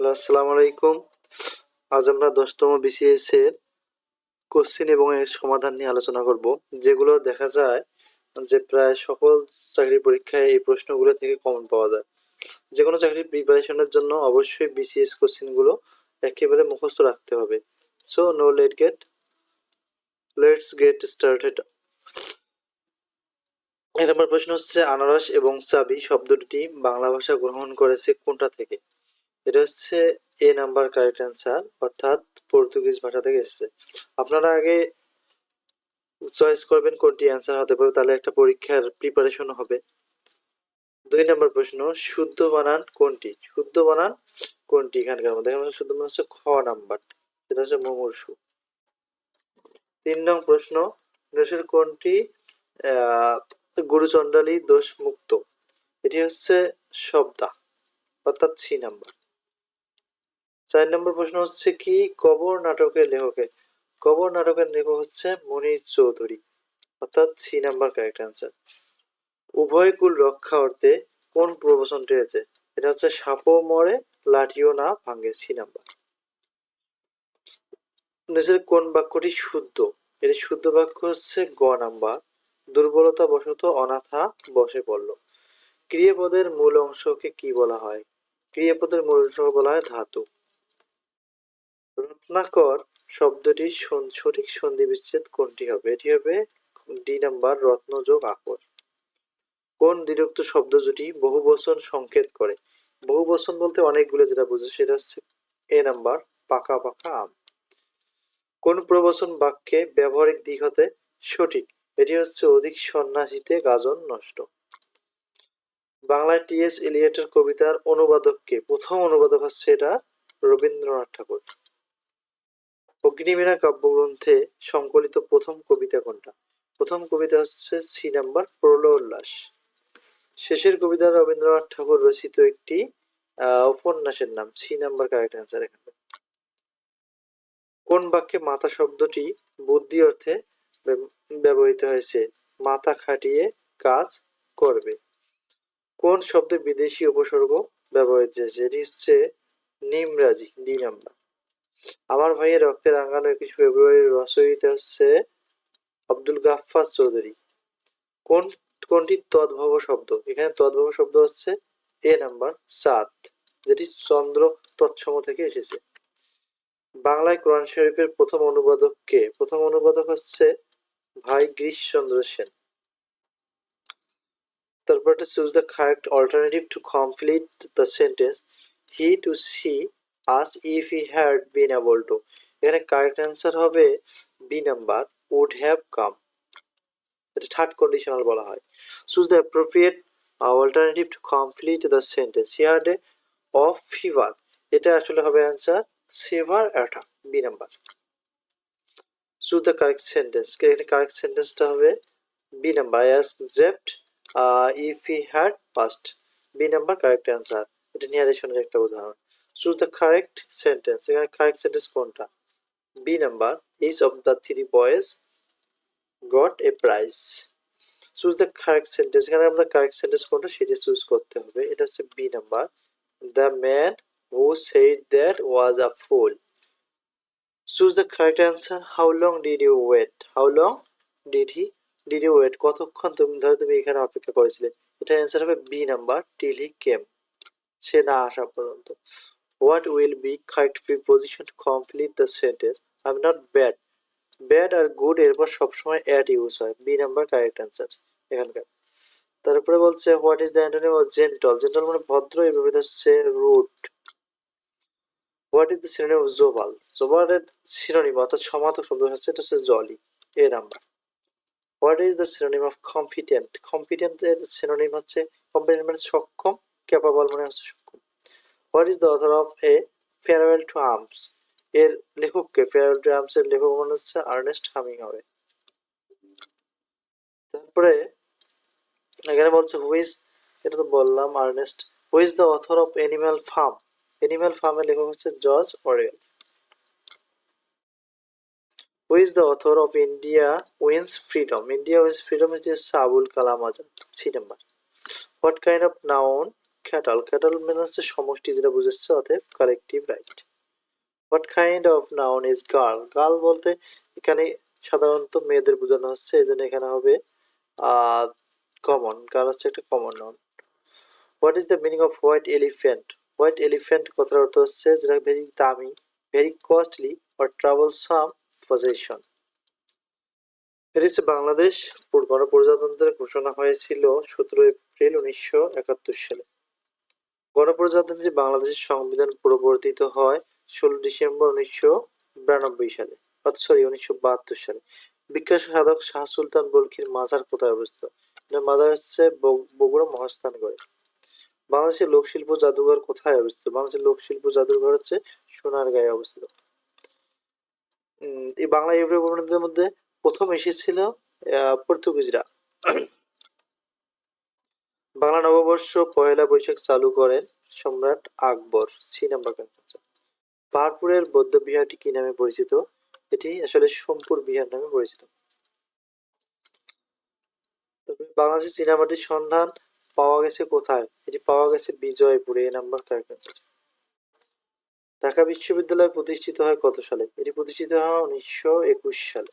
Hello, আসসালামু আলাইকুম। আজ আমরা দশতম বিসিএস এর কোশ্চেন এবং এর সমাধান নিয়ে আলোচনা করব, যেগুলো দেখা যায় যে প্রায় সকল চাকরি পরীক্ষায় এই প্রশ্নগুলো থেকে কমন পাওয়া যায়। যে কোনো চাকরির প্রিপারেশনের জন্য অবশ্যই বিসিএস কোশ্চেনগুলো একেবারে মুখস্থ রাখতে হবে। So no late get let's get started এক নম্বর প্রশ্ন হচ্ছে, আনারস এবং চাবি শব্দ দুটি বাংলা ভাষা গ্রহণ করেছে কোনটা থেকে? এটা হচ্ছে এ নাম্বার কারেক্ট অ্যান্সার অর্থাৎ পর্তুগিজ ভাষা থেকে এসেছে। আপনারা আগে চয়েস করবেন কোনটি অ্যান্সার হতে পারে, তাহলে একটা পরীক্ষার প্রিপারেশন হবে। দুই নম্বর প্রশ্ন, শুদ্ধ বানান কোনটি? শুদ্ধ বানান কোনটি এখানকার মধ্যে? এখানে শুদ্ধ বানান হচ্ছে খ নাম্বার সেটা হচ্ছে মুমূর্ষু। তিন নং প্রশ্ন নিচের কোনটি গুরুচণ্ডালী দোষ মুক্ত এটি হচ্ছে শব্দা, অর্থাৎ ছি নাম্বার চার নম্বর প্রশ্ন হচ্ছে কি? কবর নাটকের লেখকে। কবর নাটকের লেখক হচ্ছে মনির চৌধুরী। অর্থাৎ সি নাম্বার কারেক্ট অ্যান্সার উভয় কুল রক্ষা অর্থে কোন প্রবচনটি আছে এটা হচ্ছে সাপও মরে, লাঠিও না ভাঙে, সি নাম্বার। নিচের কোন বাক্যটি শুদ্ধ? এর শুদ্ধ বাক্য হচ্ছে গ নাম্বার। দুর্বলতা বশত অনাথা বসে পড়ল। ক্রিয়াপদের মূল অংশকে কি বলা হয়? ক্রিয়াপদের মূল অংশ বলা হয় ধাতু। রত্নাকর শব্দটি সঠিক সন্ধি বিচ্ছেদ কোনটি হবে? এটি হবে ডি নাম্বার রত্নযোগ আকর। কোন দ্বিরুক্ত শব্দ জুটি বহু বচন সংকেত করে? বহু বচন বলতে অনেকগুলো যেটা বুঝে সেটা হচ্ছে এ নাম্বার পাকা পাকা আম। কোন প্রবচন বাক্যে ব্যবহারিক দিক হতে সঠিক? এটি হচ্ছে অধিক সন্ন্যাসীতে গাজন নষ্ট। বাংলায় টি এস এলিয়টের কবিতার অনুবাদককে প্রথম অনুবাদক হচ্ছে এটা রবীন্দ্রনাথ ঠাকুর। অগ্নিবীণা কাব্যগ্রন্থে সংকলিত প্রথম কবিতা কোনটা? প্রথম কবিতা হচ্ছে সি নাম্বার প্রলয় উল্লাস শেষের কবিতা রবীন্দ্রনাথ ঠাকুর রচিত একটি উপন্যাসের নাম, সি নাম্বার কারেক্ট অ্যান্সার এখানে কোন বাক্যে মাথা শব্দটি বুদ্ধি অর্থে ব্যব- ব্যবহৃত হয়েছে? মাথা খাটিয়ে কাজ করবে। কোন শব্দে বিদেশি উপসর্গ ব্যবহৃত হয়েছে? এটি হচ্ছে নিমরাজি, ডি নাম্বার। আমার ভাইয়ের রক্তে রাঙানো একুশ ফেব্রুয়ারির রচয়িতা হচ্ছে আব্দুল গাফফার চৌধুরী। কোন, কোনটি তদ্ভব শব্দ? এখানে তদ্ভব শব্দ হচ্ছে এ নাম্বার চাঁদ যেটি চন্দ্র তৎসম থেকে এসেছে। বাংলায় কোরআন শরীফের প্রথম অনুবাদক কে? প্রথম অনুবাদক হচ্ছে ভাই গিরিশচন্দ্র সেন। তারপর choose the correct alternative to complete the sentence he to see us if he had been able to এখানে কারেক্ট অ্যান্সার হবে B number would have come এটা থার্ড কন্ডিশনাল বলা হয়। Choose the appropriate alternative to complete the sentence he had of fever এটা আসলে হবে answer severe attack B number choose the correct sentence এখানে correct সেন্টেন্সটা হবে B number ask kept if he had past B number correct answer এটা নিয়ারেশনের একটা উদাহরণ। চুজ দ্য কারেক্ট সেন্টেন্স এখানে কারেক্ট সেন্টেন্স কোনটা? B number each of the three boys got a prize choose the correct sentence এখানে আমরা correct sentence কোনটা? সেটা চুজ করতে হবে। এটা হচ্ছে B number the man who said that was a fool choose the correct answer how long did you wait how long did he did you wait কতক্ষণ তুমি, ধরো তুমি এখানে অপেক্ষা করেছিলে? এটা অ্যান্সার হবে B number till he came সে না আসা পর্যন্ত। Will be correct preposition to complete the sentence I am not bad R good এরপর সবসময় অ্যাড ইউজ হয়। বি নাম্বার কারেক্ট অ্যান্সার এখানকার। তারপরে বলছে what is the antonym of gentle gentle মানে ভদ্র এর বিপরীত হচ্ছে rude what is the synonym of jovial জোবালের সিনোনিম অর্থাৎ সমার্থক শব্দ হচ্ছে, এটা হচ্ছে jolly A number what is the synonym of competent competent এর সিনোনিম হচ্ছে কম্পিটেন্ট মানে সক্ষম ক্যাপাবল মানে হচ্ছে what is the author of a farewell to arms এর লেখককে ফেয়ারওয়েল টু আর্মস এর লেখক মনে হচ্ছে আর্নেস্ট হামিং হবে তারপরে এখানে বলছে হুইজ এটা তো বললাম Ernest who's the author of animal farm animal ফার্মের লেখক হচ্ছে George Orwell who is the author of India wins freedom India wins freedom হচ্ছে Abul Kalam Azad C number what kind of noun cattle cattle মানে হচ্ছে সমষ্টি যেটা বুঝেছে, অতএব collective right what kind of noun is girl girl বলতে এখানে সাধারণত মেয়েদের বোঝানো হচ্ছে, এই এখানে হবে কমন গার্ল হচ্ছে একটা common noun what is the meaning of white elephant white elephant কথার অর্থ হচ্ছে যেটা ভেরি দামি very costly or troublesome possession হচ্ছে বাংলাদেশ গণপ্রজাতন্ত্রের ঘোষণা হয়েছিল সতেরো এপ্রিল উনিশশো একাত্তর সালে। গণপ্রজাতন্ত্রী বাংলাদেশের সংবিধান প্রবর্তিত হয় ষোলো ডিসেম্বর উনিশশো বিরানব্বই সালে সরি, উনিশশো বাহাত্তর সালে। বিখ্যাত সাধক শাহ সুলতান বলখির মাজার কোথায় অবস্থিত? মাজার হচ্ছে বগ- বগুড়া মহাস্থানগড়ে বাংলাদেশের লোকশিল্প জাদুঘর কোথায় অবস্থিত? বাংলাদেশের লোকশিল্প জাদুঘর হচ্ছে সোনারগাঁয়ে অবস্থিত। এই বাংলা ইউরোপ উপনিবেশদের মধ্যে প্রথম এসেছিল পর্তুগিজরা। বাংলা নববর্ষ পয়লা বৈশাখ চালু করেন সম্রাট আকবর, সি নাম্বার পাহাড়পুরের বৌদ্ধ বিহারটি কি নামে পরিচিত? এটি আসলে সোমপুর বিহার নামে পরিচিত। বাংলাদেশের চীনামাটির সন্ধান পাওয়া গেছে কোথায়? এটি পাওয়া গেছে বিজয়পুরে, A number correct answer Dhaka বিশ্ববিদ্যালয় প্রতিষ্ঠিত হয় কত সালে? এটি প্রতিষ্ঠিত হয় উনিশশো একুশ সালে।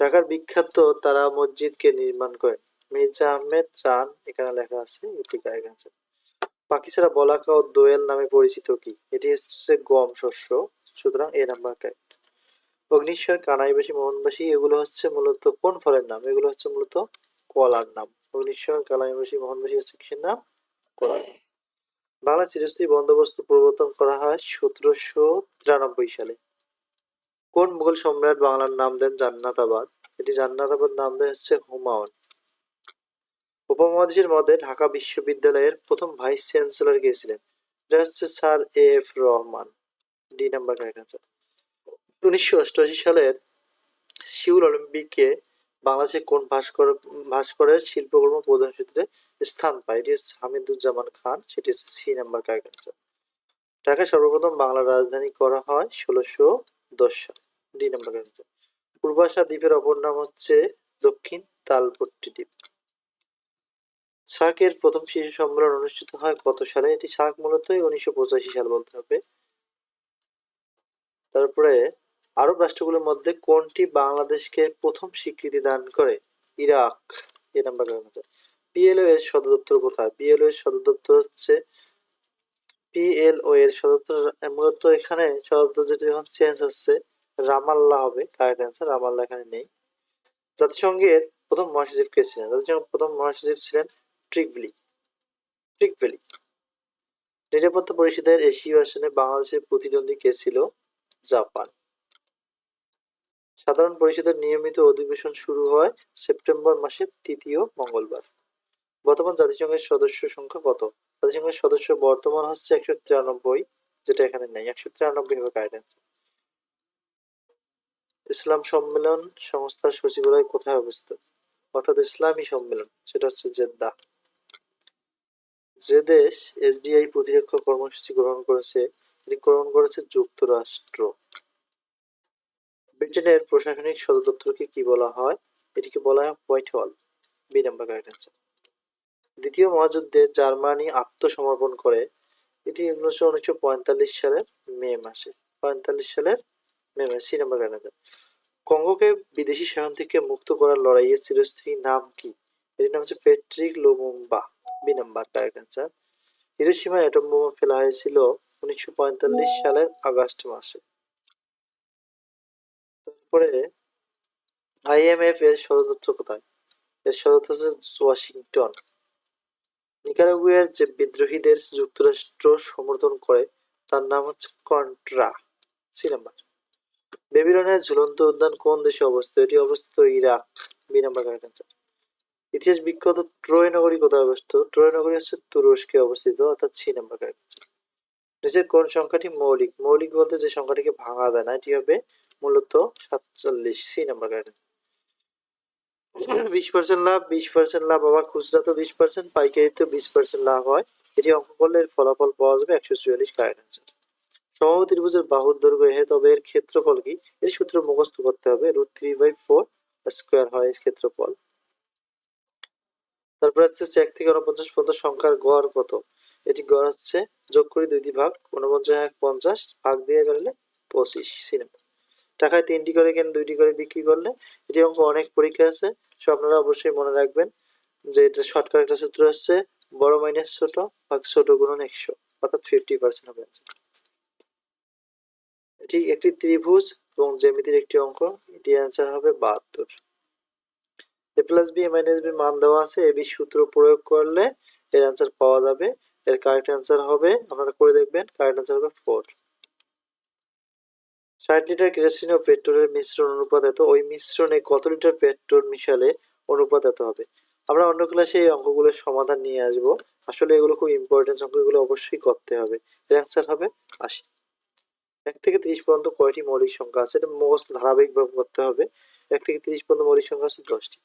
ঢাকার বিখ্যাত তারা মসজিদকে নির্মাণ করেন। মির্জা আহমেদ চান, এখানে লেখা আছে এটি কারেক্ট অ্যান্সার পাকিস্তারা বলাকা ও দোয়েল নামে পরিচিত কি? এটি হচ্ছে গম শস্য, সুতরাং এ নাম্বার কারেক্ট অগ্নিশ্বর কানাইবাসী, মোহনবাসী, এগুলো হচ্ছে মূলত কোন ফলের নাম? এগুলো হচ্ছে মূলত কলার নাম। অগ্নিশ্বর কানাইবাসী, মোহনবাসী হচ্ছে কিসের নাম? কলার বাংলা চিরস্থায়ী বন্দোবস্ত প্রবর্তন করা হয় সতেরোশো তিরানব্বই সালে। কোন মুঘল সম্রাট বাংলার নাম দেন জান্নাতাবাদ? এটি জান্নাতাবাদ নাম দেয় হচ্ছে হুমায়ুন। উপমহাদেশের মধ্যে ঢাকা বিশ্ববিদ্যালয়ের প্রথম ভাইস চ্যান্সেলর কে ছিলেন? এটা হচ্ছে sir A F Rahman. D number উনিশশো অষ্টআশি সালের সিউল অলিম্পিকে বাংলাদেশে কোন ভাস্কর, ভাস্করের শিল্পকর্ম প্রদর্শনীতে স্থান পায়? এটি হচ্ছে হামিদুজ্জামান খান, সেটি হচ্ছে সি নাম্বার কারেক্ট ঢাকায় সর্বপ্রথম বাংলার রাজধানী করা হয় ষোলোশো দশ সাল। ডি নাম্বার কারেক্ট পূর্বাশা দ্বীপের অপর নাম হচ্ছে দক্ষিণ তালপট্টি দ্বীপ। সার্কের প্রথম শিশু সম্মেলন অনুষ্ঠিত হয় কত সালে। এটি সার্ক মূলত উনিশশো পঁচাশি সাল বলতে হবে। তারপরে আরব রাষ্ট্রগুলোর মধ্যে কোনটি বাংলাদেশকে প্রথম স্বীকৃতি দান করে? ইরাক এ নাম্বার পিএলও এর সদর দপ্তর কোথায়? পিএলও এর সদর দপ্তর হচ্ছে পিএলও এর সদর দপ্তর। মূলত এখানে সদর দপ্তর যেটা যখন চেঞ্জ হচ্ছে রামাল্লাহ হবে। Correct answer? রামাল্লাহ এখানে নেই। জাতিসংঘের প্রথম মহাসচিব কে ছিলেন? জাতিসংঘের প্রথম মহাসচিব ছিলেন ট্রিকভিলি ট্রিকভিলি নিরাপত্তা পরিষদের এশীয় আসনে বাংলাদেশের প্রতিদ্বন্দ্বী কে ছিল? জাপান। সাধারণ পরিষদের নিয়মিত অধিবেশন শুরু হয় সেপ্টেম্বর মাসের তৃতীয় মঙ্গলবার। বর্তমান জাতিসংঘের সদস্য সংখ্যা কত? জাতিসংঘের সদস্য বর্তমান হচ্ছে একশো তিরানব্বই, যেটা এখানে নেই, একশো তিরানব্বই হবে গাইডেন্স ইসলাম সম্মেলন সংস্থার সচিবালয় কোথায় অবস্থিত? অর্থাৎ ইসলামী সম্মেলন, সেটা হচ্ছে জেদ্দা। যে দেশ এসডিআই প্রতিরক্ষা কর্মসূচি গ্রহণ করেছে এটি গ্রহণ করেছে যুক্তরাষ্ট্র। ব্রিটেনের প্রশাসনিক সদর দপ্তরকে কি বলা হয়? এটিকে বলা হয় হোয়াইট হল বি নাম্বার কারেক্ট দ্বিতীয় মহাযুদ্ধে জার্মানি আত্মসমর্পণ করে, এটি উনিশশো উনিশশো পঁয়তাল্লিশ সালের মে মাসে। পঁয়তাল্লিশ সালের মে মাসে, সি নাম্বার কারেক্ট কঙ্গোকে বিদেশি শাসন থেকে মুক্ত করার লড়াইয়ের চিরস্থায়ী নাম কি? এটির নাম হচ্ছে Patrick Lumumba. B number correct answer Hiroshima atom বোমা ফেলা হয়েছিল উনিশশো পঁয়তাল্লিশ সালের আগস্ট মাসে। তারপরে আইএমএফ এর সদর দপ্তর কোথায়? এর সদর হচ্ছে ওয়াশিংটন। নিকারাগুয়ার যে বিদ্রোহীদের যুক্তরাষ্ট্র সমর্থন করে, তার নাম হচ্ছে কন্ট্রা সি নাম্বার বেবিলনের ঝুলন্ত উদ্যান কোন দেশে অবস্থিত? এটি অবস্থিত ইরাক। বি নাম্বার কারেক্ট ইতিহাস বিখ্যাত ট্রয় নগরী কোথায় অবস্থিত? ট্রয় নগরী হচ্ছে তুরস্কে অবস্থিত, অর্থাৎ সি নাম্বার কারেক্ট নিচের কোন সংখ্যাটি মৌলিক? মৌলিক বলতে যে সংখ্যাটিকে ভাঙা যায় না, এটি হবে মূলত সাতচল্লিশ, সি নাম্বার কারেক্ট বিশ পার্সেন্ট লাভ, বিশ পার্সেন্ট লাভ আবার খুচরা তো বিশ পার্সেন্ট পাইকারিতে বিশ পার্সেন্ট লাভ হয়। এটি অঙ্ক করলে এর ফলাফল পাওয়া যাবে একশো চুয়াল্লিশ কারেক্ট অ্যান্সার সমবাহু ত্রিভুজের বাহুর দৈর্ঘ্য এ তবে এর ক্ষেত্রফল কি? এর সূত্র মুখস্থ করতে হবে root three by four square হয় এর ক্ষেত্রফল। তারপরে হচ্ছে এক থেকে উনপঞ্চাশ পর্যন্ত সংখ্যার গড় কত? এটি গড় হচ্ছে যোগ করি দুই ভাগ উনপঞ্চাশ এক পঞ্চাশ, ভাগ দিয়ে বেরোলে পঁচিশ, সিনেমা। টাকায় তিনটি করে কেন দুইটি করে বিক্রি করলে? এটি অঙ্ক অনেক পরীক্ষা আছে, সো আপনারা অবশ্যই মনে রাখবেন যে এটা শর্টকাট একটা সূত্র হচ্ছে, বড় মাইনাস ছোট, ভাগ ছোট গুণন একশো, অর্থাৎ ফিফটি পার্সেন্ট হবে এটি একটি ত্রিভুজ এবং জ্যামিতির একটি অঙ্ক, এটি অ্যান্সার হবে বাহাত্তর। A plus B minus B মান দেওয়া আছে এ বি সূত্র প্রয়োগ করলে এর অ্যান্সার পাওয়া যাবে। এর কারেক্ট অ্যান্সার হবে, আপনারা করে দেখবেন কারেক্ট অ্যান্সার হবে ফোর ষাট লিটার কেরোসিন ও পেট্রোলের মিশ্রণ অনুপাত এত, ওই মিশ্রণে কত লিটার পেট্রোল মিশালে অনুপাত এত হবে? আমরা অন্য ক্লাসে এই অঙ্কগুলোর সমাধান নিয়ে আসব। আসলে এগুলো খুব ইম্পর্টেন্ট অঙ্ক এগুলো অবশ্যই করতে হবে। এর অ্যান্সার হবে আশি। এক থেকে তিরিশ পর্যন্ত কয়টি মৌলিক সংখ্যা আছে? এটা মুখস্থ ধারাবাহিকভাবে করতে হবে। এক থেকে তিরিশ পর্যন্ত মৌলিক সংখ্যা আছে দশটি।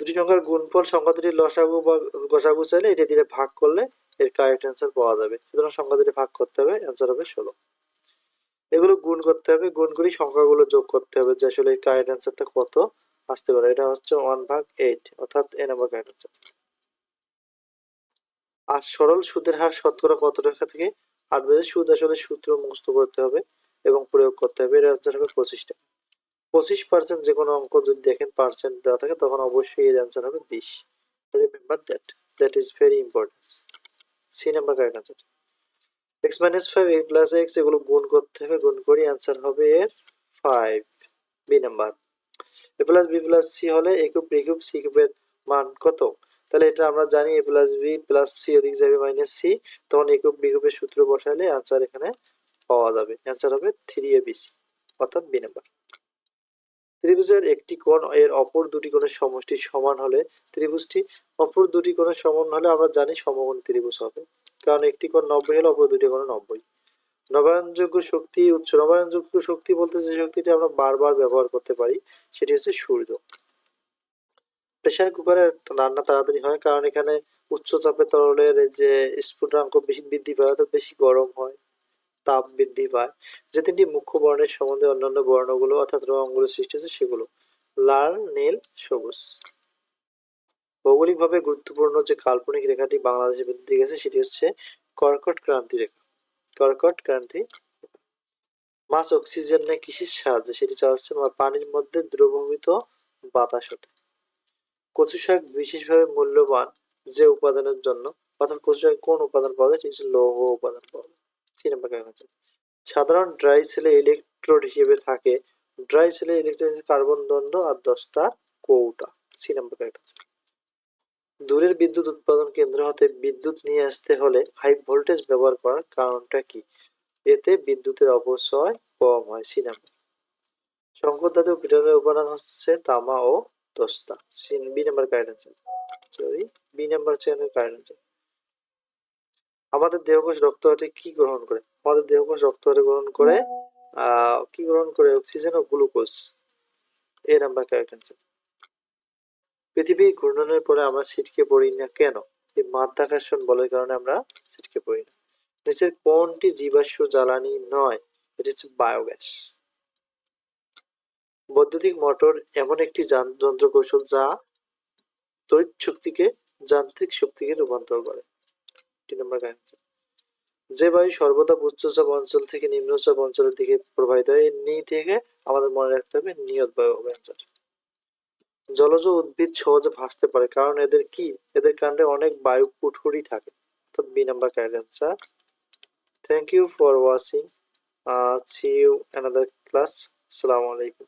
দুটি সংখ্যার গুণফল সংখ্যা দুটি লসাগু বা গসাগু চাইলে এটা দিয়ে ভাগ করলে এর কারেক্ট অ্যান্সার পাওয়া যাবে। সুতরাং সংখ্যা দুটি ভাগ করতে হবে অ্যান্সার হবে ষোলো। এগুলো গুণ করতে হবে, গুণ করে সংখ্যাগুলো যোগ করতে হবে যে আসলে এর কারেক্ট অ্যান্সারটা কত আসতে পারে। এটা হচ্ছে ওয়ান ভাগ এইট অর্থাৎ এ নাম্বার কারেক্ট অ্যান্সার আর সরল সুদের হার শতকরা কত টাকা থেকে? আট বেজে সুদ আসলে সূত্র মুখস্থ করতে হবে এবং প্রয়োগ করতে হবে। এর অ্যান্সার হবে পঁচিশ টাকা। পঁচিশ পার্সেন্ট যে কোনো অঙ্ক যদি দেখেন পার্সেন্ট দেওয়া থাকে, তখন অবশ্যই এর অ্যান্সার হবে বিশ। Remember that that is very important C number correct answer X minus five A plus X এগুলো গুণ করতে হবে, গুণ করি অ্যান্সার হবে এর five B number A plus B plus C হলে A cube B cube C কিউবের মান কত? তাহলে এটা আমরা জানি A plus B plus C ওদিক যাবে মাইনাস সি তখন এ কিউব বি কিউবের সূত্র বসালে অ্যান্সার এখানে পাওয়া যাবে। অ্যান্সার হবে থ্রি এ বি সি অর্থাৎ বি নাম্বার ত্রিভুজের একটি কোণ এর অপর দুটি কোণের সমষ্টি সমান হলে ত্রিভুজটি, অপর দুটি কোণের সমান হলে আমরা জানি সমকোণ ত্রিভুজ হবে। কারণ একটি কোণ নব্বই হলে অপর দুটি কোণ নব্বই। নবায়নযোগ্য শক্তি, উচ্চ নবায়নযোগ্য শক্তি বলতে যে শক্তিটি আমরা বারবার ব্যবহার করতে পারি, সেটি হচ্ছে সূর্য। প্রেসার কুকারে রান্না তাড়াতাড়ি হয়, কারণ এখানে উচ্চ চাপে তরলের যে স্ফুটনাঙ্ক বেশি বৃদ্ধি পায়, অর্থাৎ বেশি গরম হয়। তাপ বৃদ্ধি পায়, যে তিনটি মুখ্য বর্ণের সম্বন্ধে অন্যান্য বর্ণগুলো অর্থাৎ রঙগুলো সৃষ্টি হচ্ছে সেগুলো। লাল, নীল, সবুজ। ভৌগোলিকভাবে গুরুত্বপূর্ণ যে কাল্পনিক রেখাটি বাংলাদেশে বৃদ্ধি গেছে সেটি হচ্ছে কর্কট ক্রান্তি রেখা। কর্কট ক্রান্তি। মাছ অক্সিজেন নেয় কৃষির সাহায্যে, সেটি চালাচ্ছে পানির মধ্যে দ্রবীভূত বাতাস হতে। কচু শাক বিশেষভাবে মূল্যবান যে উপাদানের জন্য, অর্থাৎ কচু শাক কোন উপাদান পাওয়া যায়? সেটি হচ্ছে লৌহ উপাদান পাওয়া যায়। সি নাম্বার হচ্ছে সাধারণ ড্রাই সেলে ইলেকট্রোড হিসেবে থাকে। ড্রাই সেলে ইলেকট্রন কার্বন দণ্ড আর দশটা কৌটা। সি নাম্বার আছে দূরের বিদ্যুৎ উৎপাদন কেন্দ্র হতে বিদ্যুৎ নিয়ে আসতে হলে হাই ভোল্টেজ ব্যবহার করার কারণটা কি? এতে বিদ্যুতের অপচয় কম হয় সি নাম্বার সংকট ধাতু পিটনের উপাদান হচ্ছে তামা ও দস্তা। B number correct answer sorry B number হচ্ছে কারেক্ট আনসার আমাদের দেহকোষ রক্তহাটে কি গ্রহণ করে? আমাদের দেহকোষ রক্তহাটে গ্রহণ করে কি গ্রহণ করে? Oxygen O glucose. A number correct answer পৃথিবী ঘূর্ণনের পরে আমরা ছিটকে পড়ি না কেন? এই মাধ্যাকর্ষণ বলের কারণে আমরা ছিটকে পড়ি না। নিচের কোনটি জীবাশ্ম জ্বালানি নয়? এটি হচ্ছে বায়োগ্যাস। বৈদ্যুতিক মোটর এমন একটি যান- যন্ত্র কৌশল যা তড়িৎ শক্তিকে, যান্ত্রিক শক্তিকে রূপান্তর করে। তিন নম্বর কারণ যে বায়ু সর্বদা উচ্চচাপ অঞ্চল থেকে নিম্নচাপ অঞ্চলের দিকে প্রবাহিত হয় নি থেকে আমাদের মনে রাখতে হবে নিয়ত বায়ু হবে অ্যান্সার জলজ উদ্ভিদ সহজে ভাসতে পারে, কারণ এদের কি? এদের কাণ্ডে অনেক বায়ু কুঠুরি থাকে। অর্থাৎ B number correct answer thank you for watching see you another class আসসালামু আলাইকুম।